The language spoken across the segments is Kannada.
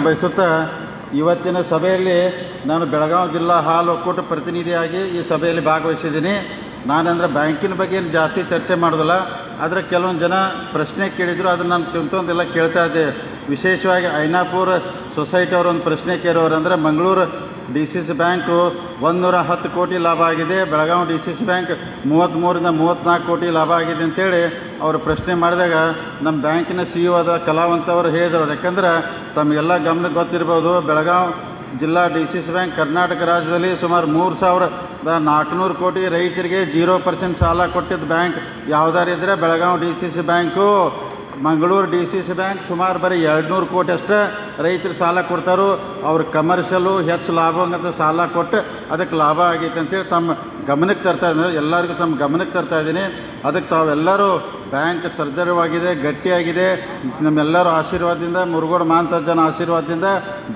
ಮಾತು ಬಯಸುತ್ತಾ, ಇವತ್ತಿನ ಸಭೆಯಲ್ಲಿ ನಾನು ಬೆಳಗಾವಿ ಜಿಲ್ಲಾ ಹಾಲು ಒಕ್ಕೂಟ ಪ್ರತಿನಿಧಿಯಾಗಿ ಈ ಸಭೆಯಲ್ಲಿ ಭಾಗವಹಿಸಿದ್ದೀನಿ. ನಾನಂದ್ರೆ ಬ್ಯಾಂಕಿನ ಬಗ್ಗೆ ಏನು ಜಾಸ್ತಿ ಚರ್ಚೆ ಮಾಡೋದಿಲ್ಲ. ಆದರೆ ಕೆಲವೊಂದು ಜನ ಪ್ರಶ್ನೆ ಕೇಳಿದ್ರು, ಅದನ್ನು ನಾನು ತಿಂತೊಂದೆಲ್ಲ ಕೇಳ್ತಾ ಇದ್ದೆ. ವಿಶೇಷವಾಗಿ ಐನಾಪುರ ಸೊಸೈಟಿ ಅವರು ಒಂದು ಪ್ರಶ್ನೆ ಕೇಳೋರು ಅಂದರೆ Mangaluru D C C bank ಒಂದೂರ ಹತ್ತು ಕೋಟಿ ಲಾಭ ಆಗಿದೆ. Belagavi D C C bank ಮೂವತ್ತ್ಮೂರಿಂದ ಮೂವತ್ತ್ನಾಲ್ಕು ಕೋಟಿ ಲಾಭ ಆಗಿದೆ ಅಂತೇಳಿ ಅವರು ಪ್ರಶ್ನೆ ಮಾಡಿದಾಗ ನಮ್ಮ ಬ್ಯಾಂಕಿನ ಸಿ ಇ ಆದ ಕಲಾವಂತ ಅವರು ಹೇಳಿದವರು ಯಾಕಂದ್ರೆ ತಮಗೆಲ್ಲ ಗಮನಕ್ಕೆ ಗೊತ್ತಿರ್ಬೋದು, ಬೆಳಗಾವಿ ಜಿಲ್ಲಾ D C C bank Karnataka ರಾಜ್ಯದಲ್ಲಿ ಸುಮಾರು ಮೂರು ಸಾವಿರದ ನಾಲ್ಕುನೂರು ಕೋಟಿ ರೈತರಿಗೆ ಜೀರೋ ಪರ್ಸೆಂಟ್ ಸಾಲ ಕೊಟ್ಟಿದ್ದ ಬ್ಯಾಂಕ್ ಯಾವ್ದಾರು ಇದ್ದರೆ Belagavi D C C bank. Mangaluru D C C bank ಸುಮಾರು ಬರೀ ಎರಡು ನೂರು ಕೋಟಿ ಅಷ್ಟೇ. ರೈತರು ಸಾಲ ಕೊಡ್ತಾರೋ, ಅವ್ರ ಕಮರ್ಷಿಯಲು ಹೆಚ್ಚು ಲಾಭ ಅಂತ ಸಾಲ ಕೊಟ್ಟು ಅದಕ್ಕೆ ಲಾಭ ಆಗೈತೆ ಅಂತೇಳಿ ತಮ್ಮ ಗಮನಕ್ಕೆ ತರ್ತಾ ಇದ್ದೀನಿ ಎಲ್ಲರಿಗೂ ತಮ್ಮ ಗಮನಕ್ಕೆ ತರ್ತಾ ಇದ್ದೀನಿ. ಅದಕ್ಕೆ ತಾವೆಲ್ಲರೂ ಬ್ಯಾಂಕ್ ಸರ್ಜರವಾಗಿದೆ ಗಟ್ಟಿಯಾಗಿದೆ. ನಮ್ಮೆಲ್ಲರ ಆಶೀರ್ವಾದದಿಂದ, ಮುರುಗೋಡು ಜನ ಆಶೀರ್ವಾದದಿಂದ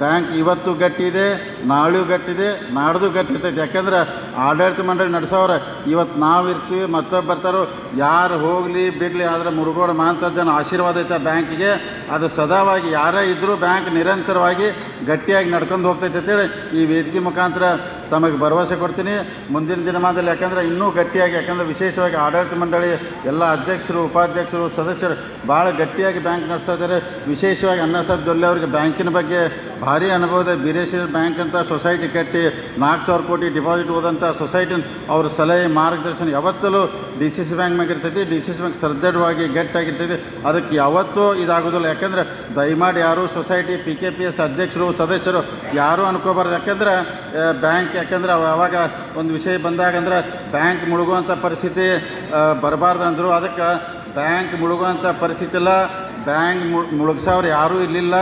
ಬ್ಯಾಂಕ್ ಇವತ್ತು ಗಟ್ಟಿ ಇದೆ ನಾಳೆಯೂ ಗಟ್ಟಿದೆ, ನಾಡ್ದು ಗಟ್ಟಿ ಇರ್ತೈತೆ ಯಾಕಂದ್ರೆ ಆಡಳಿತ ಮಂಡಳಿ ನಡೆಸೋರು ಇವತ್ತು ನಾವು ಇರ್ತೀವಿ ಮತ್ತೊಬ್ಬ ಬರ್ತಾರೋ, ಯಾರು ಹೋಗಲಿ ಬಿಡಲಿ ಆದರೆ ಮುರುಗೋಡು ಜನ ಆಶೀರ್ವಾದ ಐತೆ ಬ್ಯಾಂಕಿಗೆ. ಅದು ಸದಾವಾಗಿ ಯಾರೇ ಇದ್ದರೂ ಬ್ಯಾಂಕ್ ನಿರಂತರವಾಗಿ ಗಟ್ಟಿಯಾಗಿ ನಡ್ಕೊಂಡು ಹೋಗ್ತೈತೆ ಅಂತೇಳಿ ಈ ವೇದಿಕೆ ಮುಖಾಂತರ ತಮಗೆ ಭರವಸೆ ಕೊಡ್ತೀನಿ. ಮುಂದಿನ ದಿನಮಾನದಲ್ಲಿ ಯಾಕಂದರೆ ಇನ್ನೂ ಗಟ್ಟಿಯಾಗಿ, ಯಾಕಂದರೆ ವಿಶೇಷವಾಗಿ ಆಡಳಿತ ಮಂಡಳಿ ಎಲ್ಲ ಅಧ್ಯಕ್ಷರು, ಉಪಾಧ್ಯಕ್ಷರು, ಸದಸ್ಯರು ಭಾಳ ಗಟ್ಟಿಯಾಗಿ ಬ್ಯಾಂಕ್ ನಡೆಸ್ತಾ ಇದ್ದಾರೆ. ವಿಶೇಷವಾಗಿ ಅನ್ನಸಾಬ್ ದೊಲ್ಲೆ ಅವರಿಗೆ ಬ್ಯಾಂಕಿನ ಬಗ್ಗೆ ಭಾರಿ ಅನುಭವ ಇದೆ ಬೀರೇಶ್ವರ ಬ್ಯಾಂಕ್ ಅಂತ ಸೊಸೈಟಿ ಕಟ್ಟಿ ನಾಲ್ಕು ಸಾವಿರ ಕೋಟಿ ಡಿಪಾಸಿಟ್ ಹೋದಂಥ ಸೊಸೈಟಿನ ಅವ್ರ ಸಲಹೆ ಮಾರ್ಗದರ್ಶನ ಯಾವತ್ತಲೂ ಡಿ ಸಿ ಸಿ ಬ್ಯಾಂಕ್ ಮ್ಯಾಗಿರ್ತೈತಿ ಡಿ ಸಿ ಸಿ ಬ್ಯಾಂಕ್ ಸದೃಢವಾಗಿ ಗಟ್ಟಿಯಾಗಿರ್ತೈತಿ. ಅದಕ್ಕೆ ಯಾವತ್ತೂ ಇದಾಗೋದಿಲ್ಲ ಯಾಕಂದ್ರೆ ದಯಮಾಡಿ ಯಾರು society, P K P S ಅಧ್ಯಕ್ಷರು, ಸದಸ್ಯರು ಯಾರೂ ಅನ್ಕೋಬಾರ್ದು. ಯಾಕಂದ್ರೆ ಬ್ಯಾಂಕ್ ಯಾಕಂದ್ರೆ ಅವ- ಅವಾಗ ಒಂದು ವಿಷಯ ಬಂದಾಗ ಅಂದ್ರೆ ಬ್ಯಾಂಕ್ ಮುಳುಗುವಂಥ ಪರಿಸ್ಥಿತಿ ಬರಬಾರ್ದು ಅಂದರು ಅದಕ್ಕೆ ಬ್ಯಾಂಕ್ ಮುಳುಗುವಂಥ ಪರಿಸ್ಥಿತಿ ಇಲ್ಲ ಬ್ಯಾಂಕ್ ಮುಳುಗ್ಸೋರು ಯಾರೂ ಇರಲಿಲ್ಲ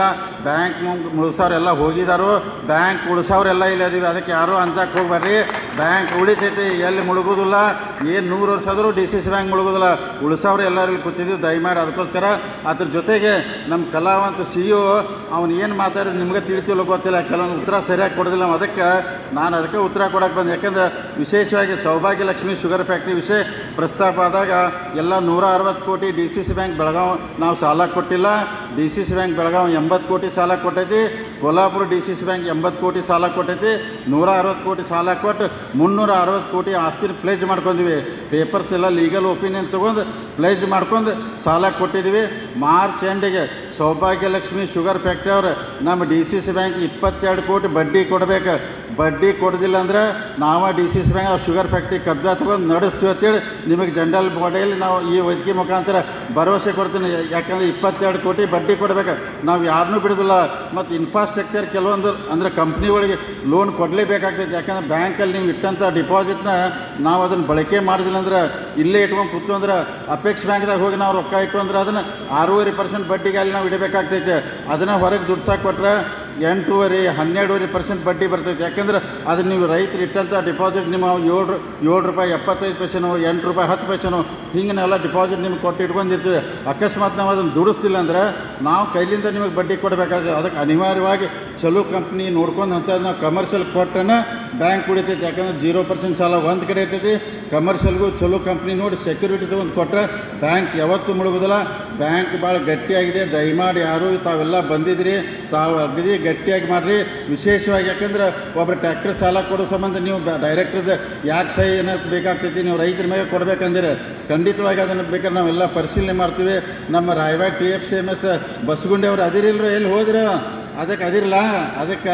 ಬ್ಯಾಂಕ್ ಮುಳುಗ್ಸೋರೆಲ್ಲ ಹೋಗಿದಾರು. ಬ್ಯಾಂಕ್ ಉಳಿಸೋರೆಲ್ಲ ಇಲ್ಲ ಇದೀವಿ ಅದಕ್ಕೆ ಯಾರೂ ಅಂಜಕ್ಕೆ ಹೋಗ್ಬೇಡ್ರಿ ಬ್ಯಾಂಕ್ ಉಳಿತೈತಿ. ಎಲ್ಲಿ ಮುಳುಗೋದಿಲ್ಲ? ಏನು ನೂರು ವರ್ಷ ಆದರೂ ಡಿ ಸಿ ಸಿ ಬ್ಯಾಂಕ್ ಮುಳುಗೋದಿಲ್ಲ. ಉಳಿಸೋರು ಎಲ್ಲರಿಗೂ ಇಲ್ಲಿ ಕೂತಿದ್ದೀವಿ ದಯಮಾಡಿ ಅದಕ್ಕೋಸ್ಕರ ಅದ್ರ ಜೊತೆಗೆ ನಮ್ಮ ಕಲಾವಂತ ಸಿ ಇ ಅವ್ನು ಏನು ಮಾತಾಡಿದ್ರೆ ನಿಮಗೆ ತಿಳಿತಿಲ್ಲ ಗೊತ್ತಿಲ್ಲ. ಕೆಲವೊಂದು ಉತ್ತರ ಸರಿಯಾಗಿ ಕೊಡೋದಿಲ್ಲ. ಅದಕ್ಕೆ ನಾನು ಅದಕ್ಕೆ ಉತ್ತರ ಕೊಡಕ್ಕೆ ಬಂದೆ. ಯಾಕಂದ್ರೆ ವಿಶೇಷವಾಗಿ ಸೌಭಾಗ್ಯ ಲಕ್ಷ್ಮಿ ಶುಗರ್ ಫ್ಯಾಕ್ಟ್ರಿ ವಿಷಯ ಪ್ರಸ್ತಾಪ ಆದಾಗ ಎಲ್ಲ ನೂರ ಅರವತ್ತು ಕೋಟಿ D C C bank Belagavi ನಾವು ಸಾಲ ಕೊಟ್ಟಿಲ್ಲ. D C C bank Belagavi ಎಂಬತ್ತು ಕೋಟಿ ಸಾಲ ಕೊಟ್ಟೈತಿ. Kolhapur D C C bank ಎಂಬತ್ತು ಕೋಟಿ ಸಾಲ ಕೊಟ್ಟೈತಿ. ನೂರ ಅರವತ್ತು ಕೋಟಿ ಸಾಲ ಕೊಟ್ಟು ಮುನ್ನೂರ ಅರವತ್ತು ಕೋಟಿ ಆಸ್ತಿನ ಪ್ಲೇಜ್ ಮಾಡ್ಕೊಂಡಿವಿ. ಪೇಪರ್ಸ್ ಎಲ್ಲ ಲೀಗಲ್ ಒಪಿನಿಯನ್ ತೊಗೊಂಡು ಪ್ಲೇಜ್ ಮಾಡ್ಕೊಂಡು ಸಾಲ ಕೊಟ್ಟಿದ್ದೀವಿ ಮಾರ್ಚ್ ಎಂಡಿಗೆ ಸೌಭಾಗ್ಯಲಕ್ಷ್ಮಿ ಶುಗರ್ ಫ್ಯಾಕ್ಟ್ರಿ ಅವರು ನಮ್ಮ ಡಿ ಸಿ ಸಿ ಬ್ಯಾಂಕ್ ಇಪ್ಪತ್ತೆರಡು ಕೋಟಿ ಬಡ್ಡಿ ಕೊಡ್ಬೇಕು. ಬಡ್ಡಿ ಕೊಡೋದಿಲ್ಲ ಅಂದ್ರೆ ನಾವು D C C bank sugar factory ಕಬ್ಜಾ ತೊಗೊಂಡು ನಡೆಸ್ತೀವಿ ಅಂತೇಳಿ ನಿಮಗೆ ಜನರಲ್ ಬಾಡಿಯಲ್ಲಿ ನಾವು ಈ ವೇದಿಕೆ ಮುಖಾಂತರ ಭರವಸೆ ಕೊಡ್ತೀನಿ. ಯಾಕಂದ್ರೆ ಇಪ್ಪತ್ತೆರಡು ಕೋಟಿ ಬಡ್ಡಿ ಕೊಡಬೇಕು. ನಾವು ಯಾರನ್ನೂ ಬಿಡೋದಿಲ್ಲ. ಮತ್ತು ಇನ್ಫ್ರಾಸ್ಟ್ರಕ್ಚರ್ ಕೆಲವೊಂದು ಅಂದರೆ ಕಂಪ್ನಿಗಳಿಗೆ ಲೋನ್ ಕೊಡಲೇಬೇಕಾಗ್ತೈತೆ. ಯಾಕಂದ್ರೆ ಬ್ಯಾಂಕಲ್ಲಿ ನೀವು ಇಟ್ಟಂಥ ಡಿಪಾಸಿಟ್ನ ನಾವು ಅದನ್ನು ಬಳಕೆ ಮಾಡಿದಿಲ್ಲ ಅಂದ್ರೆ ಇಲ್ಲೇ ಇಟ್ಕೊಂಡು ಕೂತು ಅಂದ್ರೆ ಅಪೆಕ್ಸ್ ಬ್ಯಾಂಕ್ದಾಗ ಹೋಗಿ ನಾವು ರೊಕ್ಕ ಇಟ್ಟು ಅಂದ್ರೆ ಅದನ್ನು ಆರೂವರೆ ಪರ್ಸೆಂಟ್ ಬಡ್ಡಿಗೆ ಅಲ್ಲಿ ನಾವು ಇಡಬೇಕಾಗ್ತೈತೆ. ಅದನ್ನು ಹೊರಗೆ ದುಡ್ಡು ಎಂಟೂವರೆ, ಹನ್ನೆರಡೂವರೆ ಪರ್ಸೆಂಟ್ ಬಡ್ಡಿ ಬರ್ತೈತೆ. ಯಾಕಂದ್ರೆ ಅದು ನೀವು ರೈತರು ಇಟ್ಟಂಥ ಡಿಪಾಸಿಟ್ ನಿಮ್ಮ ಏಳು ಏಳು ರೂಪಾಯಿ, ಎಪ್ಪತ್ತೈದು ಪೈಸೆನೋ, ಎಂಟು ರೂಪಾಯಿ, ಹತ್ತು ಪೈಸೆನೋ ಹಿಂಗನ್ನೆಲ್ಲ ಡಿಪಾಸಿಟ್ ನಿಮ್ಗೆ ಕೊಟ್ಟು ಇಟ್ಕೊಂಡಿರ್ತೀವಿ ಅಕಸ್ಮಾತ್ ನಾವು ಅದನ್ನು ದುಡಿಸ್ತಿಲ್ಲ ಅಂದ್ರೆ ನಾವು ಕೈಲಿಂದ ನಿಮಗೆ ಬಡ್ಡಿ ಕೊಡಬೇಕಾಗ್ತದೆ ಅದಕ್ಕೆ ಅನಿವಾರ್ಯವಾಗಿ ಚಲೋ ಕಂಪ್ನಿ ನೋಡ್ಕೊಂಡು ಅಂತ ನಾವು ಕಮರ್ಷಿಯಲ್ ಕೊಟ್ಟರೆ ಬ್ಯಾಂಕ್ ಉಳಿತೈತೆ. ಯಾಕಂದ್ರೆ ಜೀರೋ ಪರ್ಸೆಂಟ್ ಸಾಲ ಒಂದು ಕಡೆ ಇರ್ತೈತಿ. ಕಮರ್ಷಿಯಲ್ಗೂ ಚಲೋ ಕಂಪ್ನಿ ನೋಡಿ ಸೆಕ್ಯೂರಿಟಿ ಒಂದು ಕೊಟ್ಟರೆ ಬ್ಯಾಂಕ್ ಯಾವತ್ತೂ ಮುಳುಗೋದಿಲ್ಲ. ಬ್ಯಾಂಕ್ ಭಾಳ ಗಟ್ಟಿಯಾಗಿದೆ. ದಯಮಾಡಿ ಯಾರು ತಾವೆಲ್ಲ ಬಂದಿದ್ರಿ ತಾವು ಅಗದಿ ಗಟ್ಟಿಯಾಗಿ ಮಾಡಿರಿ. ವಿಶೇಷವಾಗಿ ಯಾಕಂದ್ರೆ ಒಬ್ಬರು ಟ್ರ್ಯಾಕ್ಟರ್ ಸಾಲ ಕೊಡೋ ಸಂಬಂಧ ನೀವು ಡೈರೆಕ್ಟ್ರದ ಯಾಕೆ ಸಹಿ ಏನಾದ್ರು ಬೇಕಾಗ್ತೈತಿ ನೀವು ರೈತರ ಮೇಲೆ ಕೊಡ್ಬೇಕಂದ್ರೆ. ಖಂಡಿತವಾಗಿ ಅದನ್ನು ಬೇಕಾದ್ರೆ ನಾವೆಲ್ಲ ಪರಿಶೀಲನೆ ಮಾಡ್ತೀವಿ. ನಮ್ಮ Raybag T F C M S ಬಸ್ಗುಂಡೆ ಅವ್ರು ಅದಿರಿಲ್ರು. ಎಲ್ಲಿ ಹೋದ್ರೆ? ಅದಕ್ಕೆ ಅದಿರಲ್ಲ. ಅದಕ್ಕೆ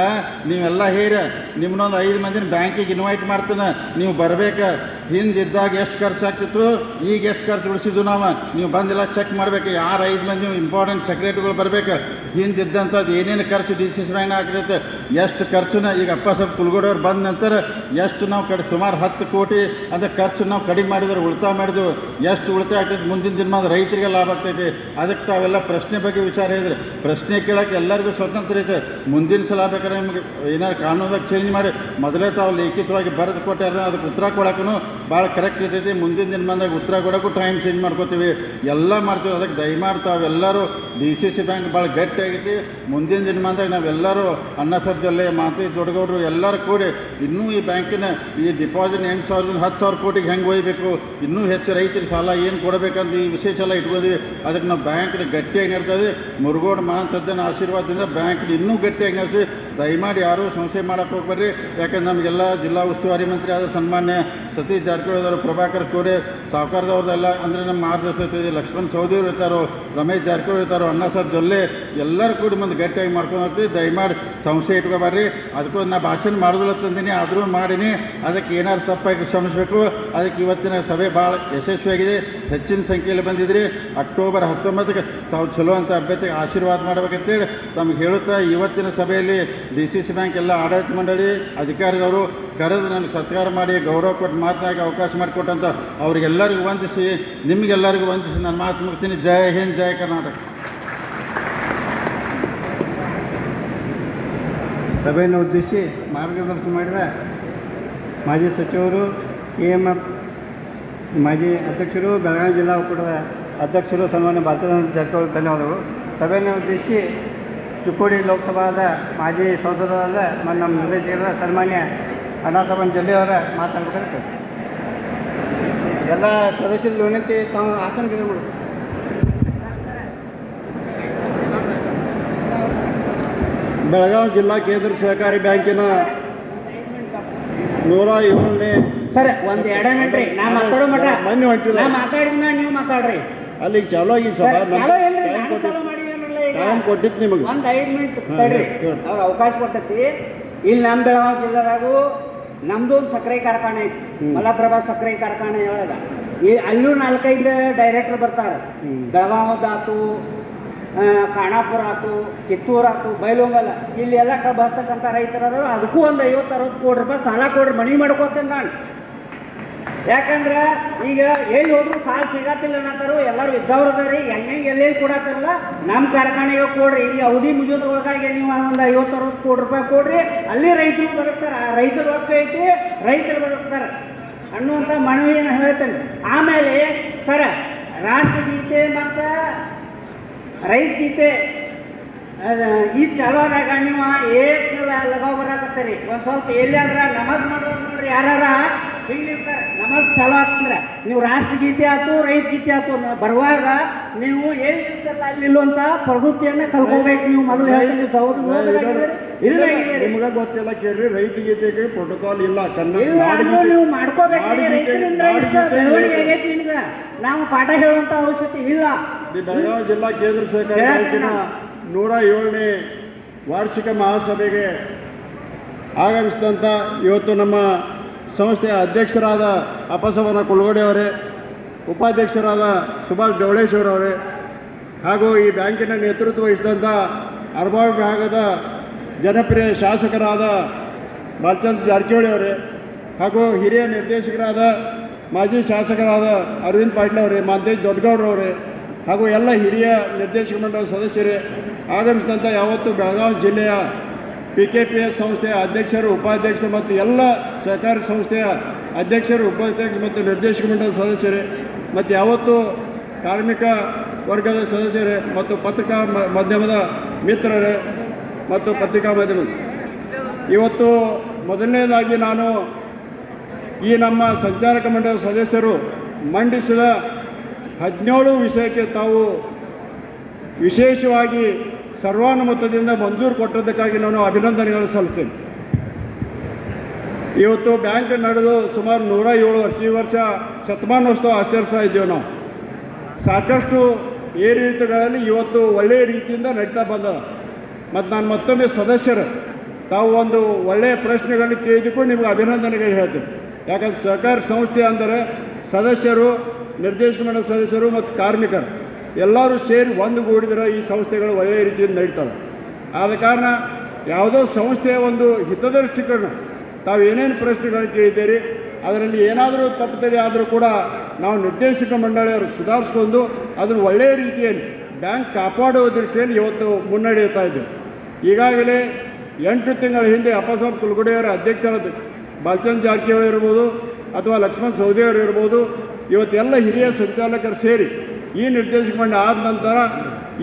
ನೀವೆಲ್ಲ ಹೇರ. ನಿಮ್ಮನ್ನೊಂದು ಐದು ಮಂದಿನ ಬ್ಯಾಂಕಿಗೆ ಇನ್ವೈಟ್ ಮಾಡ್ತಾನೆ. ನೀವು ಬರ್ಬೇಕು. ಹಿಂದಿದ್ದಾಗ ಎಷ್ಟು ಖರ್ಚು ಆಗ್ತಿತ್ತು? ಈಗ ಎಷ್ಟು ಖರ್ಚು ಉಳಿಸಿದ್ವು ನಾವು? ನೀವು ಬಂದಿಲ್ಲ ಚೆಕ್ ಮಾಡ್ಬೇಕು. ಯಾರು ಐದು ಮಂದಿ ಇಂಪಾರ್ಟೆಂಟ್ ಸೆಕ್ರೆಟರಿಗಳು ಬರ್ಬೇಕು? ಹಿಂದಿದ್ದಂಥದ್ದು ಏನೇನು ಖರ್ಚು ಡಿ ಸಿ ಸಿ ಆಗ್ತೈತೆ? ಎಷ್ಟು ಖರ್ಚುನ ಈಗ ಅಪ್ಪ ಸ್ವಲ್ಪ ಕುಲ್ಗೋಡವ್ರು ಬಂದ ನಂತರ ಎಷ್ಟು ನಾವು ಕಡೆ, ಸುಮಾರು ಹತ್ತು ಕೋಟಿ ಅಂದರೆ ಖರ್ಚು ನಾವು ಕಡಿಮೆ ಮಾಡಿದ್ರೆ, ಉಳಿತಾಯ ಮಾಡಿದ್ವು. ಎಷ್ಟು ಉಳಿತಾಯ ಆಗ್ತೈತೆ? ಮುಂದಿನ ದಿನ ರೈತರಿಗೆ ಲಾಭ ಆಗ್ತೈತಿ. ಅದಕ್ಕೆ ತಾವೆಲ್ಲ ಪ್ರಶ್ನೆ ಬಗ್ಗೆ ವಿಚಾರ ಹೇಳಿದ್ರೆ. ಪ್ರಶ್ನೆ ಕೇಳೋಕೆ ಎಲ್ಲರಿಗೂ ಸ್ವತಂತ್ರ ಐತೆ. ಮುಂದಿನ ಸಲ ಬೇಕಾದ್ರೆ ನಿಮಗೆ ಏನಾದ್ರು ಕಾನೂನಾಗ ಚೇಂಜ್ ಮಾಡಿ. ಮೊದಲೇ ತಾವು ಲಿಖಿತವಾಗಿ ಬರೆದು ಕೊಟ್ಟಾರ, ಅದಕ್ಕೆ ಉತ್ತರ ಕೊಡೋಕ್ಕೂ ಭಾಳ ಕರೆಕ್ಟ್ ಇರ್ತೈತಿ ಮುಂದಿನ ದಿನಮಾನದಾಗ ಉತ್ತರ ಕೊಡೋಕ್ಕೂ ಟೈಮ್ ಚೇಂಜ್ ಮಾಡ್ಕೋತೀವಿ. ಎಲ್ಲ ಮಾಡ್ತೀವಿ. ಅದಕ್ಕೆ ದಯಮಾಡಿ ತಾವೆಲ್ಲರೂ ಡಿ ಸಿ ಸಿ ಬ್ಯಾಂಕ್ ಭಾಳ ಗಟ್ಟಿ ಆಗೈತಿ ಮುಂದಿನ ದಿನಮಾನದಾಗ ನಾವೆಲ್ಲರೂ ಅನ್ನ ಸಬ್ಜಲ್ಲೆ ಮಾತಿ ದೊಡ್ಡಗೌಡರು ಎಲ್ಲರೂ ಕೂಡಿ ಇನ್ನೂ ಈ ಬ್ಯಾಂಕಿನ ಈ ಡಿಪಾಸಿಟ್ ಎಂಟು ಸಾವಿರದಿಂದ ಹತ್ತು ಸಾವಿರ ಕೋಟಿಗೆ ಹೆಂಗೆ ಒಯ್ಬೇಕು? ಇನ್ನೂ ಹೆಚ್ಚು ರೈತರಿಗೆ ಸಾಲ ಏನು ಕೊಡಬೇಕಂತ ಈ ವಿಶೇಷ ಎಲ್ಲ ಇಟ್ಕೊಂಡಿವಿ ಅದಕ್ಕೆ ನಾವು ಬ್ಯಾಂಕ್ನ ಗಟ್ಟಿಯಾಗಿ ನಡ್ತದೆ ಮುರುಗೋಡು ಮಹಾಂತದ್ದನ ಆಶೀರ್ವಾದದಿಂದ ಬ್ಯಾಂಕ್ ಇನ್ನೂ ಗಟ್ಟಿಯಾಗಿ ನಡೆಸಿ. ದಯಮಾಡಿ ಯಾರೂ ಸಂಸ್ಥೆ ಮಾಡಕ್ಕೆ ಹೋಗ್ಬರ್ರಿ ಯಾಕಂದ್ರೆ ನಮಗೆಲ್ಲ ಜಿಲ್ಲಾ ಉಸ್ತುವಾರಿ ಮಂತ್ರಿ ಆದ ಸನ್ಮಾನ್ಯ ಸತೀಶ್ ಅವರು ಪ್ರಭಾಕರ್ ಕೋರೆ, ಸಾವುಕಾರದವ್ರದ್ದೆಲ್ಲ ಅಂದರೆ ನಮ್ಮ ಮಾರ್ಗದರ್ಶಕ ಲಕ್ಷ್ಮಣ್ ಸೌದಿಯವ್ರು ಇರ್ತಾರೋ, ರಮೇಶ್ ಜಾರಕಿಹೊಳಿ ಇರ್ತಾರೋ ಅಣ್ಣ ಸರ್ ಜೊಲ್ಲೆ, ಎಲ್ಲರೂ ಕೂಡಿ ಮುಂದೆ ಗಟ್ಟಿಯಾಗಿ ಮಾಡ್ಕೊಂಡು ಹೋಗ್ತೀವಿ. ದಯಮಾಡಿ ಸಂಸ್ಥೆ ಇಟ್ಕೋಬೇಡ್ರಿ ಅದಕ್ಕೂ ನಾ ಭಾಷಣ ಮಾಡೋದಿಲ್ಲ ತಂದೀನಿ ಆದರೂ ಮಾಡೀನಿ. ಅದಕ್ಕೆ ಏನಾದ್ರು ತಪ್ಪಾಗಿ ಶ್ರಮಿಸಬೇಕು. ಅದಕ್ಕೆ ಇವತ್ತಿನ ಸಭೆ ಭಾಳ ಯಶಸ್ವಿಯಾಗಿದೆ. ಹೆಚ್ಚಿನ ಸಂಖ್ಯೆಯಲ್ಲಿ ಬಂದಿದ್ರಿ. ಅಕ್ಟೋಬರ್ ಹತ್ತೊಂಬತ್ತಕ್ಕೆ ತಾವು ಚಲೋ ಅಂತ ಅಭ್ಯರ್ಥಿಗೆ ಆಶೀರ್ವಾದ ಮಾಡಬೇಕಂತೇಳಿ ತಮಗೆ ಹೇಳುತ್ತಾ, ಇವತ್ತಿನ ಸಭೆಯಲ್ಲಿ ಡಿ ಸಿ ಸಿ ಬ್ಯಾಂಕ್ ಎಲ್ಲ ಆಡಳಿತ ಮಂಡಳಿ, ಅಧಿಕಾರಿಗಳು ಕರೆದು ನನಗೆ ಸತ್ಕಾರ ಮಾಡಿ ಗೌರವ ಕೊಟ್ಟು ಮಾತನಾಡಿ ಅವಕಾಶ ಮಾಡಿಕೊಟ್ಟಂತ ಅವರಿಗೆಲ್ಲರಿಗೂ ವಂದಿಸಿ, ನಿಮಗೆಲ್ಲರಿಗೂ ವಂದಿಸಿ ನಾನು ಮಾತು ಮುಗ್ತೀನಿ ಜಯ ಹಿಂದ್ ಜಯ ಕರ್ನಾಟಕ. ಸಭೆಯನ್ನು ಉದ್ದೇಶಿಸಿ ಮಾರ್ಗದರ್ಶನ ಮಾಡಿದ ಮಾಜಿ ಸಚಿವರು, ಕೆ ಎಂ ಎಫ್ ಮಾಜಿ ಅಧ್ಯಕ್ಷರು, ಬೆಳಗಾವಿ ಜಿಲ್ಲಾ ಒಕ್ಕೂಟದ ಅಧ್ಯಕ್ಷರು, ಸನ್ಮಾನ್ಯ ಭಾರತದ ಜಾರಕಿಹೊಳಿ ಧನ್ಯವಾದಗಳು. ಸಭೆಯನ್ನು ಉದ್ದೇಶಿಸಿ ಚಿಕ್ಕೋಡಿ ಲೋಕಸಭಾದ ಮಾಜಿ ಸಂಸದರಾದ ನಮ್ಮ ನಿರ್ದೇಶಕರ ಸನ್ಮಾನ್ಯ ಅಣ್ಣಾಸಾಬನ್ ಅವರ ಮಾತಾಡ್ಬೇಕಂತ ಎಲ್ಲ ಸದಸ್ಯರ ವಿನಂತಿ ತಾವು ಆಸನ ಮಾಡಬೇಕು ಬೆಳಗಾವಿ ಜಿಲ್ಲಾ ಕೇಂದ್ರ ಸಹಕಾರಿ ಬ್ಯಾಂಕಿನ ನೂರ ಏಳನೇ ಸರ್ ಒಂದ್ ಎರಡೇ ನಾ ಮಾತಾಡೋ ಮಟ್ಟ ಮನ್ನೆ ಹೊಂಟಿಲ್ಲ. ನಾ ಮಾತಾಡಿದ ನೀವು ಮಾತಾಡ್ರಿ. ಅಲ್ಲಿ ಚಾಲೋ ಈ ಸರ್, ಸಭಾ ಟೈಮ್ ಕೊಟ್ಟಿತ್ತು ನಿಮಗೆ. ಒಂದ್ ಐದ್ ಮಿನಿಟ್ ಅವ್ರ ಅವಕಾಶ ಕೊಟ್ಟತಿ. ಇಲ್ಲಿ ನಮ್ಮ ಬೆಳಗಾವಿ ಜಿಲ್ಲೆದಾಗೂ ನಮ್ದು ಒಂದು ಸಕ್ಕರೆ ಕಾರ್ಖಾನೆ ಐತಿ. ಮಲಪ್ರಭಾ ಸಕ್ಕರೆ ಕಾರ್ಖಾನೆ ಒಳಗ. ಈ ಅಲ್ಲೂ ನಾಲ್ಕೈದು ಡೈರೆಕ್ಟರ್ ಬರ್ತಾರೆ. ಬೆಳಗಾವದಾತು ಕಾಣಾಪುರ ಖಾನಾಪುರ ಆತು ಕಿತ್ತೂರು ಆತು ಬೈಲೊಂಗಲ್ಲ ಇಲ್ಲಿ ಎಲ್ಲ ಕಬ್ಬು ಹಸ್ತಕ್ಕಂಥ ರೈತರಾದ್ರು ಅದಕ್ಕೂ ಒಂದು ಐವತ್ತು ಅರವತ್ತು ಕೋಟಿ ರೂಪಾಯಿ ಸಾಲ ಕೊಡ್ರಿ ಮನಿ ಮಾಡ್ಕೋತೇನೆ ನಾನು. ಯಾಕಂದ್ರ ಈಗ ಎಲ್ಲಿ ಹೋದ್ರು ಸಾಲ ಸಿಗತ್ತಿಲ್ಲ ಅನ್ನತ್ತಾರು ಎಲ್ಲರೂ ಇದ್ದವ್ರು ಅದಾರಿ ಹೆಂಗೆ ಎಲ್ಲೆಲ್ಲಿ ಕೊಡತ್ತಾರಲ್ಲ ನಮ್ಮ ಕಾರ್ಖಾನೆಗೆ ಕೊಡ್ರಿ, ಈ ಅವಧಿ ಮುಗಿಯೋದ್ರೊಳಗಾಗಿ ನೀವು ಒಂದು ಐವತ್ತು ಅರವತ್ತು ಕೋಟಿ ರೂಪಾಯಿ ಕೊಡ್ರಿ, ಅಲ್ಲಿ ರೈತರು ಬದುಕ್ತಾರೆ, ಆ ರೈತರ ರೊಕ್ಕ ಐತಿ, ರೈತರು ಬದುಕ್ತಾರೆ. ಅನ್ನುವಂಥ ಮನವಿಯನ್ನು ಹೇಳ್ತೇನೆ? ಆಮೇಲೆ, ಸರ ರಾಷ್ಟ್ರಗೀತೆ ಮತ್ತು ರೈತ ಗೀತೆ ಈ ಚಲೋದಾಗ ನೀವು ಏಕಲ ಲಗಾವ್ ಬರಾಕತ್ತೀರಿ. ಒಂದು ಸ್ವಲ್ಪ ಎಲ್ಲಾದ್ರ ನಮಾಜ್ ಮಾಡೋದು ನೋಡ್ರಿ, ಯಾರಾರ ಹಿಂಗಿರ್ತಾರೆ ನಮಾಜ್ ಚಾಲು ಆಗ್ತಂದ್ರೆ ನೀವು ರಾಷ್ಟ್ರಗೀತೆ ಆಯ್ತು ರೈತ ಗೀತೆ ಆಯ್ತು ಬರುವಾಗ ನೀವು ಏನು ಇರ್ತಾರಲ್ಲ ಅಲ್ಲಿ ನಿಲ್ಲುವಂತ ಪ್ರವೃತ್ತಿಯನ್ನ ಕಲ್ಕೋಬೇಕು ನೀವು ಮೊದಲು ಹೇಳ್ತೀನಿ. ಸೌದು ಇಲ್ಲ ನಿಮ್ಗೆ ಗೊತ್ತಿಲ್ಲ ಕೇಳ್ರಿ ರೈತ ಗೀತೆಗೆ ಪ್ರೋಟೋಕಾಲ್ ಇಲ್ಲ ನೀವು ಮಾಡ್ಕೋಬೇಕು ರೈತರಿಂದ ಬೆಳವಣಿಗೆ ಆಗೈತಿ ನಿಮ್ಗೆ. ನಾವು ಪಾಠ ಹೇಳುವಂತ ಅವಶ್ಯಕತೆ ಇಲ್ಲ. ಜಿಲ್ಲಾ ಕೇಂದ್ರ ಸರ್ಕಾರ ನೂರ ಏಳನೇ ವಾರ್ಷಿಕ ಮಹಾಸಭೆಗೆ ಆಗಮಿಸಿದಂಥ ಇವತ್ತು ನಮ್ಮ ಸಂಸ್ಥೆಯ ಅಧ್ಯಕ್ಷರಾದ ಅಪಸವನ ಕುಲಗೋಡೆ ಅವರೇ, ಉಪಾಧ್ಯಕ್ಷರಾದ ಸುಭಾಷ್ ಡವಳೇಶ್ವರ್ ಅವರೇ, ಹಾಗೂ ಈ ಬ್ಯಾಂಕಿನ ನೇತೃತ್ವ ವಹಿಸಿದಂಥ ಅರ್ಬಾಳ್ ಭಾಗದ ಜನಪ್ರಿಯ ಶಾಸಕರಾದ ಬಾಲಚಂದ್ರ ಜಾರಕಿಹೊಳಿ ಅವರೇ, ಹಾಗೂ ಹಿರಿಯ ನಿರ್ದೇಶಕರಾದ ಮಾಜಿ ಶಾಸಕರಾದ ಅರವಿಂದ್ ಪಾಟೀಲ್ ಅವರೇ, ಮಾಂತೇಶ್ ದೊಡ್ಡಗೌಡರವರೇ ಹಾಗೂ ಎಲ್ಲ ಹಿರಿಯ ನಿರ್ದೇಶಕ ಮಂಡಳ ಸದಸ್ಯರೇ ಆಗಮಿಸಿದಂಥ ಯಾವತ್ತು ಬೆಳಗಾವಿ ಜಿಲ್ಲೆಯ ಪಿ ಕೆ ಪಿ ಎಸ್ ಸಂಸ್ಥೆಯ ಅಧ್ಯಕ್ಷರು, ಉಪಾಧ್ಯಕ್ಷರು ಮತ್ತು ಎಲ್ಲ ಸಹಕಾರಿ ಸಂಸ್ಥೆಯ ಅಧ್ಯಕ್ಷರು ಉಪಾಧ್ಯಕ್ಷರು ಮತ್ತು ನಿರ್ದೇಶಕ ಮಂಡಲ ಸದಸ್ಯರೇ, ಮತ್ತು ಯಾವತ್ತು ಕಾರ್ಮಿಕ ವರ್ಗದ ಸದಸ್ಯರೇ ಮತ್ತು ಪತ್ರಿಕಾ ಮಾಧ್ಯಮದ ಮಿತ್ರರೇ ಮತ್ತು ಪತ್ರಿಕಾ ಮಾಧ್ಯಮ. ಇವತ್ತು ಮೊದಲನೇದಾಗಿ ನಾನು ಈ ನಮ್ಮ ಸಂಚಾಲಕ ಮಂಡಲದ ಸದಸ್ಯರು ಮಂಡಿಸಿದ ಹದಿನೇಳು ವಿಷಯಕ್ಕೆ ತಾವು ವಿಶೇಷವಾಗಿ ಸರ್ವಾನುಮತದಿಂದ ಮಂಜೂರು ಕೊಟ್ಟಿದ್ದಕ್ಕಾಗಿ ನಾನು ಅಭಿನಂದನೆಗಳು ಸಲ್ಲಿಸ್ತೇನೆ. ಇವತ್ತು ಬ್ಯಾಂಕ್ ನಡೆದು ಸುಮಾರು ನೂರ ಏಳು ವರ್ಷ, ಈ ವರ್ಷ ಶತಮಾನೋತ್ಸವ ಆಚರಿಸ್ತಾ ಇದ್ದೇವೆ ನಾವು. ಸಾಕಷ್ಟು ಏರಿಳಿತಗಳಲ್ಲಿ ಇವತ್ತು ಒಳ್ಳೆಯ ರೀತಿಯಿಂದ ನಡೀತಾ ಬಂದ ಮತ್ತು ನಾನು ಮತ್ತೊಮ್ಮೆ ಸದಸ್ಯರು, ತಾವು ಒಂದು ಒಳ್ಳೆಯ ಪ್ರಶ್ನೆಗಳನ್ನು ಕೇಳಿದಕ್ಕೂ ನಿಮಗೆ ಅಭಿನಂದನೆಗಳು ಹೇಳ್ತೀನಿ. ಯಾಕಂದ್ರೆ ಸಹಕಾರ ಸಂಸ್ಥೆ ಅಂದರೆ ಸದಸ್ಯರು ನಿರ್ದೇಶನ ಮಾಡೋ ಸದಸ್ಯರು ಮತ್ತು ಕಾರ್ಮಿಕರು. ಎಲ್ಲರೂ ಸೇರಿ ಒಂದುಗೂಡಿದ್ರೆ ಈ ಸಂಸ್ಥೆಗಳು ಒಳ್ಳೆಯ ರೀತಿಯಿಂದ ನಡೀತವೆ. ಆದ ಕಾರಣ ಯಾವುದೋ ಸಂಸ್ಥೆಯ ಒಂದು ಹಿತದೃಷ್ಟಿಕರಣ, ತಾವು ಏನೇನು ಪ್ರಶ್ನೆಗಳನ್ನು ಕೇಳಿದ್ದೀರಿ, ಅದರಲ್ಲಿ ಏನಾದರೂ ತಪ್ಪುತ್ತದೆ ಆದರೂ ಕೂಡ ನಾವು ನಿರ್ದೇಶಕ ಮಂಡಳಿಯವರು ಸುಧಾರಿಸ್ಕೊಂಡು ಅದನ್ನು ಒಳ್ಳೆಯ ರೀತಿಯಲ್ಲಿ ಬ್ಯಾಂಕ್ ಕಾಪಾಡುವ ದೃಷ್ಟಿಯಲ್ಲಿ ಇವತ್ತು ಮುನ್ನಡೆಯುತ್ತಾ ಇದ್ದೇವೆ ಈಗಾಗಲೇ ಎಂಟು ತಿಂಗಳ ಹಿಂದೆ ಅಪ್ಪಸಾಬ್ ಕುಲಗುಡೆಯವರ ಅಧ್ಯಕ್ಷರಾದ ಬಾಲಚಂದ್ ಜಾರಕಿಹೊಳಿ ಇರ್ಬೋದು ಅಥವಾ ಲಕ್ಷ್ಮಣ್ ಸೌದಿಯವರು ಇರ್ಬೋದು, ಇವತ್ತೆಲ್ಲ ಹಿರಿಯ ಸಂಚಾಲಕರು ಸೇರಿ ಈ ನಿರ್ದೇಶಕ ಮಂಡಳಿ ಆದ ನಂತರ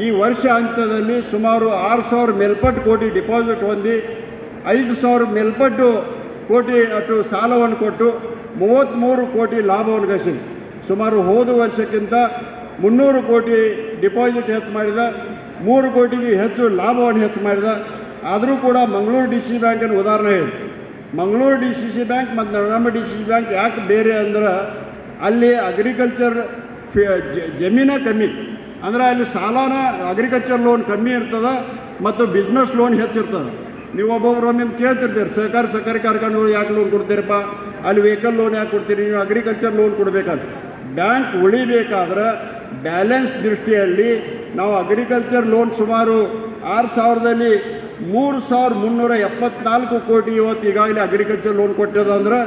ಈ ವರ್ಷ ಅಂತ್ಯದಲ್ಲಿ ಸುಮಾರು ಆರು ಸಾವಿರ ಮೇಲ್ಪಟ್ಟು ಕೋಟಿ ಡಿಪಾಸಿಟ್ ಹೊಂದಿ ಐದು ಸಾವಿರ ಮೇಲ್ಪಟ್ಟು ಕೋಟಿ ಅಷ್ಟು ಸಾಲವನ್ನು ಕೊಟ್ಟು ಮೂವತ್ತ್ಮೂರು ಕೋಟಿ ಲಾಭವನ್ನು ಗಳಿಸಿದೆ ಸುಮಾರು ಹೋದ ವರ್ಷಕ್ಕಿಂತ ಮುನ್ನೂರು ಕೋಟಿ ಡಿಪಾಸಿಟ್ ಹೆಚ್ಚು ಮಾಡಿದ, ಮೂರು ಕೋಟಿಗೆ ಹೆಚ್ಚು ಲಾಭವನ್ನು ಹೆಚ್ಚು ಮಾಡಿದ. ಆದರೂ ಕೂಡ ಮಂಗಳೂರು ಡಿ ಸಿ ಬ್ಯಾಂಕಿನ ಉದಾಹರಣೆ ಹೇಳಿ. Mangaluru D C C bank ಮತ್ತು ನಮ್ಮ ಡಿ ಸಿ ಸಿ ಬ್ಯಾಂಕ್ ಯಾಕೆ ಬೇರೆ ಅಂದ್ರೆ ಅಲ್ಲಿ ಅಗ್ರಿಕಲ್ಚರ್ ಜಮೀನ ಕಮ್ಮಿ. ಅಂದ್ರೆ ಅಲ್ಲಿ ಸಾಲನ ಅಗ್ರಿಕಲ್ಚರ್ ಲೋನ್ ಕಮ್ಮಿ ಇರ್ತದೆ ಮತ್ತು ಬಿಸ್ನೆಸ್ ಲೋನ್ ಹೆಚ್ಚಿರ್ತದೆ ನೀವು ಒಬ್ಬೊಬ್ರು ಒಮ್ಮೆ ಕೇಳ್ತಿರ್ತೀರಿ ಸಹಕಾರ ಸಹಕಾರಿ ಕಾರ್ಖಾನೆಗಳು ಯಾಕೆ ಲೋನ್ ಕೊಡ್ತೀರಪ್ಪ? ಅಲ್ಲಿ ವೆಹಿಕಲ್ ಲೋನ್ ಯಾಕೆ ಕೊಡ್ತೀರಿ? ನೀವು ಅಗ್ರಿಕಲ್ಚರ್ ಲೋನ್ ಕೊಡಬೇಕಂತ. ಬ್ಯಾಂಕ್ ಉಳಿಬೇಕಾದ್ರೆ ಬ್ಯಾಲೆನ್ಸ್ ದೃಷ್ಟಿಯಲ್ಲಿ ನಾವು ಅಗ್ರಿಕಲ್ಚರ್ ಲೋನ್ ಸುಮಾರು ಆರು ಸಾವಿರದಲ್ಲಿ ಮೂರು ಸಾವಿರ ಮುನ್ನೂರ ಎಪ್ಪತ್ನಾಲ್ಕು ಕೋಟಿ ಇವತ್ತು ಈಗಾಗಲೇ ಅಗ್ರಿಕಲ್ಚರ್ ಲೋನ್ ಕೊಟ್ಟಿರೋದಂದ್ರೆ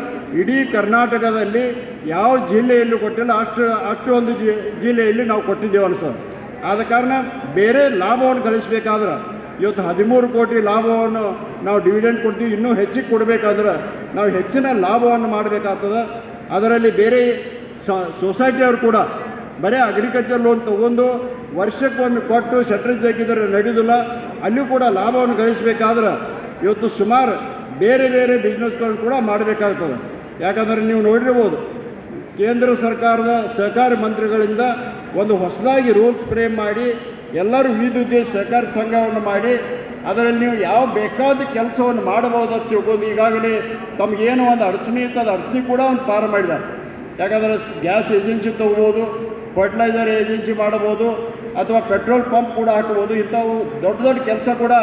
ಇಡೀ ಕರ್ನಾಟಕದಲ್ಲಿ ಯಾವ ಜಿಲ್ಲೆಯಲ್ಲಿ ಕೊಟ್ಟಿಲ್ಲ, ಅಷ್ಟು ಅಷ್ಟು ಒಂದು ಜಿಲ್ಲೆಯಲ್ಲಿ ನಾವು ಕೊಟ್ಟಿದ್ದೇವೆ ಸರ್ ಆದ ಕಾರಣ ಬೇರೆ ಲಾಭವನ್ನು ಗಳಿಸಬೇಕಾದ್ರೆ ಇವತ್ತು ಹದಿಮೂರು ಕೋಟಿ ಲಾಭವನ್ನು ನಾವು ಡಿವಿಡೆಂಡ್ ಕೊಡ್ತೀವಿ, ಇನ್ನೂ ಹೆಚ್ಚಿಗೆ ಕೊಡಬೇಕಾದ್ರೆ ನಾವು ಹೆಚ್ಚಿನ ಲಾಭವನ್ನು ಮಾಡಬೇಕಾಗ್ತದೆ. ಅದರಲ್ಲಿ ಬೇರೆ ಸೊಸೈಟಿಯವರು ಕೂಡ ಬರೀ ಅಗ್ರಿಕಲ್ಚರ್ ಲೋನ್ ತಗೊಂಡು ವರ್ಷಕ್ಕೊಮ್ಮೆ ಕೊಟ್ಟು ಸೆಟ್ರೇಜ್ ಹಾಕಿದರೆ ನಡೆಯೋದಿಲ್ಲ. ಅಲ್ಲಿಯೂ ಕೂಡ ಲಾಭವನ್ನು ಗಳಿಸಬೇಕಾದ್ರೆ ಇವತ್ತು ಸುಮಾರು ಬೇರೆ ಬೇರೆ ಬಿಸ್ನೆಸ್ಗಳನ್ನು ಕೂಡ ಮಾಡಬೇಕಾಗ್ತದೆ. ಯಾಕಂದರೆ ನೀವು ನೋಡಿರ್ಬೋದು, ಕೇಂದ್ರ ಸರ್ಕಾರದ ಸಹಕಾರಿ ಮಂತ್ರಿಗಳಿಂದ ಒಂದು ಹೊಸದಾಗಿ ರೂಲ್ಸ್ ಫ್ರೇಮ್ ಮಾಡಿ, ಎಲ್ಲರೂ ವಿವಿಧ ಉದ್ದೇಶ ಸಹಕಾರಿ ಸಂಘವನ್ನು ಮಾಡಿ, ಅದರಲ್ಲಿ ನೀವು ಯಾವ ಬೇಕಾದ ಕೆಲಸವನ್ನು ಮಾಡಬಹುದು ಅಂತ ತಿಳ್ಕೊಂಡು ಈಗಾಗಲೇ ತಮಗೇನು ಒಂದು ಅಡಚಣೆ ಇತ್ತು ಅದು ಅಡಚಣೆ ಕೂಡ ಒಂದು ಪಾರು ಮಾಡಿದ್ದಾರೆ ಯಾಕಂದರೆ ಗ್ಯಾಸ್ ಏಜೆನ್ಸಿ ತಗೋಬೋದು ಫರ್ಟಿಲೈಸರ್ ಏಜೆನ್ಸಿ ಮಾಡಬಹುದು ಅಥವಾ ಪೆಟ್ರೋಲ್ ಪಂಪ್ ಕೂಡ ಹಾಕಬಹುದು. ಇಂಥವು ದೊಡ್ಡ ದೊಡ್ಡ ಕೆಲಸ ಕೂಡ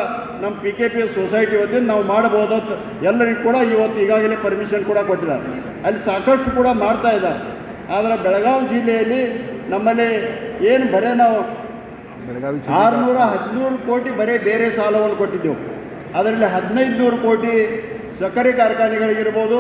ನಮ್ಮ P K P S society ವತಿಯಿಂದ ನಾವು ಮಾಡಬಹುದು ಅಂತ ಎಲ್ಲರಿಗೂ ಕೂಡ ಇವತ್ತು ಈಗಾಗಲೇ ಪರ್ಮಿಷನ್ ಕೂಡ ಕೊಟ್ಟಿದ್ದಾರೆ. ಅಲ್ಲಿ ಸಾಕಷ್ಟು ಕೂಡ ಮಾಡ್ತಾ ಇದ್ದಾರೆ. ಆದರೆ ಬೆಳಗಾವಿ ಜಿಲ್ಲೆಯಲ್ಲಿ ನಮ್ಮಲ್ಲಿ ಏನು ಬರೇ ನಾವು ಆರುನೂರ ಹದಿಮೂರು ಕೋಟಿ ಬರೀ ಬೇರೆ ಸಾಲವನ್ನು ಕೊಟ್ಟಿದ್ದೆವು. ಅದರಲ್ಲಿ ಹದಿನೈದು ನೂರು ಕೋಟಿ ಸಕ್ಕರೆ ಕಾರ್ಖಾನೆಗಳಿಗಿರ್ಬೋದು.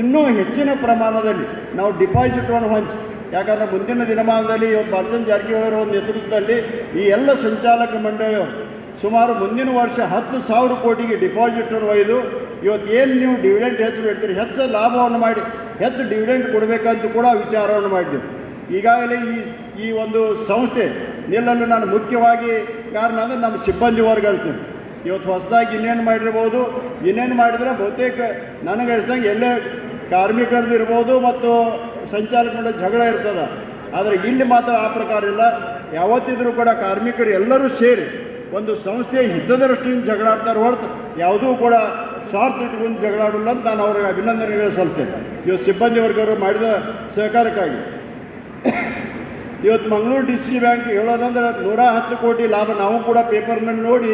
ಇನ್ನೂ ಹೆಚ್ಚಿನ ಪ್ರಮಾಣದಲ್ಲಿ ನಾವು ಡಿಪಾಸಿಟನ್ನು ಹಂಚಿ ಯಾಕಂದರೆ ಮುಂದಿನ ದಿನಮಾನದಲ್ಲಿ ಇವತ್ತು ಅರ್ಜುನ್ ಜಾರಕಿಹೊಳಿ ಅವರ ನೇತೃತ್ವದಲ್ಲಿ ಈ ಎಲ್ಲ ಸಂಚಾಲಕ ಮಂಡಳಿಯವರು ಸುಮಾರು ಮುಂದಿನ ವರ್ಷ ಹತ್ತು ಸಾವಿರ ಕೋಟಿಗೆ ಡಿಪಾಸಿಟ್ ಒಯ್ದು ಇವತ್ತು ಏನು ನೀವು ಡಿವಿಡೆಂಟ್ ಹೆಚ್ಚು ಬಿಡ್ತೀರಿ ಹೆಚ್ಚು ಲಾಭವನ್ನು ಮಾಡಿ, ಹೆಚ್ಚು ಡಿವಿಡೆಂಟ್ ಕೊಡಬೇಕಂತ ಕೂಡ ವಿಚಾರವನ್ನು ಮಾಡಿದ್ದೆವು. ಈಗಾಗಲೇ ಈ ಈ ಒಂದು ಸಂಸ್ಥೆ ನಿಲ್ಲಲು ನಾನು ಮುಖ್ಯವಾಗಿ ಕಾರಣ ಅಂದರೆ ನಮ್ಮ ಸಿಬ್ಬಂದಿ ವರ್ಗ ಹೇಳ್ತೀನಿ ಇವತ್ತು ಹೊಸದಾಗಿ ಇನ್ನೇನು ಮಾಡಿರ್ಬೋದು? ಇನ್ನೇನು ಮಾಡಿದರೆ ಬಹುತೇಕ ನನಗೆ ಅನಿಸ್ದಂಗೆ ಎಲ್ಲೇ ಕಾರ್ಮಿಕರದ್ದು ಇರ್ಬೋದು ಮತ್ತು ಸಂಚಾಲಕ ಮಂಡಳಿ ಜಗಳ ಇರ್ತದೆ. ಆದರೆ ಇಲ್ಲಿ ಮಾತ್ರ ಆ ಪ್ರಕಾರ ಇಲ್ಲ. ಯಾವತ್ತಿದ್ರೂ ಕೂಡ ಕಾರ್ಮಿಕರು ಎಲ್ಲರೂ ಸೇರಿ ಒಂದು ಸಂಸ್ಥೆಯ ಜಗಳ ಆಗ್ತಾರ ಹೊರತು ಯಾವುದೂ ಕೂಡ ಸ್ವಾರ್ಥ ಇಟ್ಕೊಂಡು ಜಗಳಾಡಲ್ಲ ಅಂತ ನಾನು ಅವ್ರಿಗೆ ಅಭಿನಂದನೆಗಳು ಸಲ್ತೇನೆ ಇವತ್ತು ಸಿಬ್ಬಂದಿ ವರ್ಗರು ಮಾಡಿದ ಸಹಕಾರಕ್ಕಾಗಿ. ಇವತ್ತು ಮಂಗಳೂರು ಡಿ ಸಿ ಬ್ಯಾಂಕ್ ಹೇಳೋದಂದ್ರೆ ನೂರ ಹತ್ತು ಕೋಟಿ ಲಾಭ ನಾವು ಕೂಡ ಪೇಪರ್ನಲ್ಲಿ ನೋಡಿ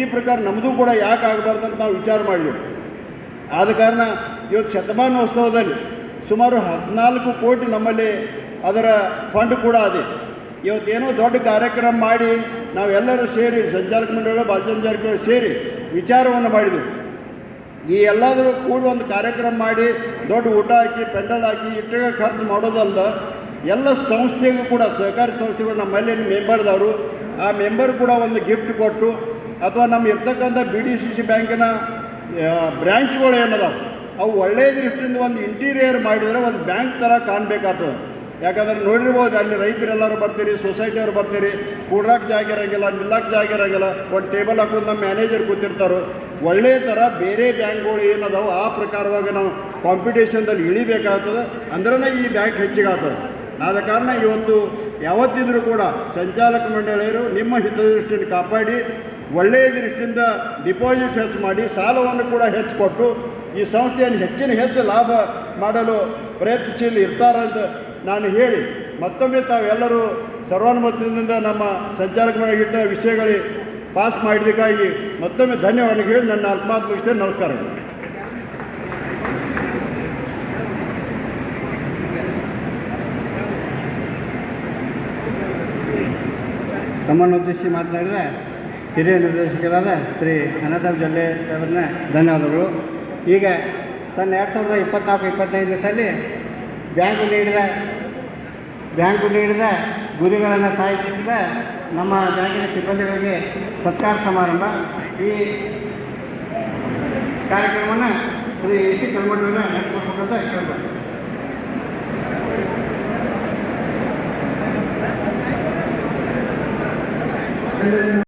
ಈ ಪ್ರಕಾರ ನಮ್ಮದು ಕೂಡ ಯಾಕೆ ಆಗಬಾರ್ದು ಅಂತ ನಾವು ವಿಚಾರ ಮಾಡಿದ್ವಿ. ಆದ ಕಾರಣ ಇವತ್ತು ಶತಮಾನೋತ್ಸವದಲ್ಲಿ ಸುಮಾರು ಹದಿನಾಲ್ಕು ಕೋಟಿ ನಮ್ಮಲ್ಲಿ ಅದರ ಫಂಡ್ ಕೂಡ ಇದೆ ಇವತ್ತೇನೋ ದೊಡ್ಡ ಕಾರ್ಯಕ್ರಮ ಮಾಡಿ ನಾವೆಲ್ಲರೂ ಸೇರಿ, ಸಂಚಾಲಕ ಮಂಡಳಿ ಜಾರಕಿಹೊಳಿ ಸೇರಿ ವಿಚಾರವನ್ನು ಮಾಡಿದೆವು. ಈ ಎಲ್ಲಾದರೂ ಕೂಡ ಒಂದು ಕಾರ್ಯಕ್ರಮ ಮಾಡಿ ದೊಡ್ಡ ಊಟ ಹಾಕಿ, ಪೆಂಡಲ್ ಹಾಕಿ ಇಟ್ಟಿಗೆ ಖರ್ಚು ಮಾಡೋದಲ್ಲ ಎಲ್ಲ ಸಂಸ್ಥೆಗೂ ಕೂಡ, ಸಹಕಾರಿ ಸಂಸ್ಥೆಗಳು ನಮ್ಮಲ್ಲಿ ಮೆಂಬರ್ದವರು ಆ ಮೆಂಬರ್ ಕೂಡ ಒಂದು ಗಿಫ್ಟ್ ಕೊಟ್ಟು ಅಥವಾ ನಮ್ಮ ಇರ್ತಕ್ಕಂಥ ಬಿ ಡಿ ಸಿ ಸಿ ಬ್ಯಾಂಕಿನ ಬ್ರ್ಯಾಂಚ್ಗಳು ಏನದಾವ ಅವು ಒಳ್ಳೆಯ ದೃಷ್ಟಿಯಿಂದ ಒಂದು ಇಂಟೀರಿಯರ್ ಮಾಡಿದರೆ ಒಂದು ಬ್ಯಾಂಕ್ ಥರ ಕಾಣಬೇಕಾಗ್ತದೆ. ಯಾಕಂದ್ರೆ ನೋಡಿರ್ಬೋದು ಅಲ್ಲಿ ರೈತರೆಲ್ಲರೂ ಬರ್ತೀರಿ ಸೊಸೈಟಿಯವರು ಬರ್ತೀರಿ ಕೂಡಕ್ಕೆ ಜಾಗ ಇರೋಂಗಿಲ್ಲ ನಿಲ್ಲಕ್ಕೆ ಜಾಗ ಇರೋಂಗಿಲ್ಲ, ಒಂದು ಟೇಬಲ್ ಹಾಕೊಂಡು ನಮ್ಮ ಮ್ಯಾನೇಜರ್ ಕೂತಿರ್ತಾರೋ ಒಳ್ಳೆಯ ಥರ ಬೇರೆ ಬ್ಯಾಂಕ್ಗಳು ಏನದಾವೆ, ಆ ಪ್ರಕಾರವಾಗಿ ನಾವು ಕಾಂಪಿಟೇಷನ್ದಲ್ಲಿ ಇಳಿಬೇಕಾಗ್ತದೆ. ಅಂದ್ರೆ ಈ ಬ್ಯಾಂಕ್ ಹೆಚ್ಚಿಗಾಗ್ತದೆ. ಆದ ಕಾರಣ ಇವತ್ತು ಯಾವತ್ತಿದ್ರೂ ಕೂಡ ಸಂಚಾಲಕ ಮಂಡಳಿಯರು ನಿಮ್ಮ ಹಿತದೃಷ್ಟಿಯನ್ನು ಕಾಪಾಡಿ, ಒಳ್ಳೆಯ ದೃಷ್ಟಿಯಿಂದ ಡಿಪಾಸಿಟ್ ಹೆಚ್ಚು ಮಾಡಿ, ಸಾಲವನ್ನು ಕೂಡ ಹೆಚ್ಚು ಕೊಟ್ಟು ಈ ಸಂಸ್ಥೆಯನ್ನು ಹೆಚ್ಚಿನ ಹೆಚ್ಚು ಲಾಭ ಮಾಡಲು ಪ್ರಯತ್ನಶೀಲ ಇರ್ತಾರೆ ಅಂತ ನಾನು ಹೇಳಿ. ಮತ್ತೊಮ್ಮೆ ತಾವೆಲ್ಲರೂ ಸರ್ವಾನುಮತದಿಂದ ನಮ್ಮ ಸಂಚಾಲಕ ಮಂಡಳಿಗಿಟ್ಟ ವಿಷಯಗಳಿಗೆ ಪಾಸ್ ಮಾಡಿದ್ದಕ್ಕಾಗಿ ಮತ್ತೊಮ್ಮೆ ಧನ್ಯವಾದ ಹೇಳಿ ನನ್ನ ಅಲ್ಪಮಾತ್ ನಮಸ್ಕಾರಗಳು ತಮ್ಮನ್ನು ಉದ್ದೇಶಿಸಿ ಮಾತನಾಡಿದ ಹಿರಿಯ ನಿರ್ದೇಶಕರಾದ ಶ್ರೀ ಅನಂತರಾವ್ ಜಲ್ಲೆ ಅವರನ್ನ ಧನ್ಯವಾದಗಳು. ಈಗ ಸಣ್ಣ ಎರಡು ಸಾವಿರದ ಇಪ್ಪತ್ತ್ನಾಲ್ಕು ಇಪ್ಪತ್ತೈದನೇ ಸಲ್ಲಿ ಬ್ಯಾಂಕು ನೀಡಿದ ಬ್ಯಾಂಕು ನೀಡಿದ ಗುರಿಗಳನ್ನು ಸಾಧಿಸಿದ ನಮ್ಮ ಬ್ಯಾಂಕಿನ ಸಿಬ್ಬಂದಿಗಳಿಗೆ ಸತ್ಕಾರ ಸಮಾರಂಭ. ಈ ಕಾರ್ಯಕ್ರಮವನ್ನು ಶ್ರೀ ಎ ಸಿ ಕಲ್ಮಠವನ್ನು ನಡೆಸಬೇಕಂತ ಹೇಳ್ಬೋದು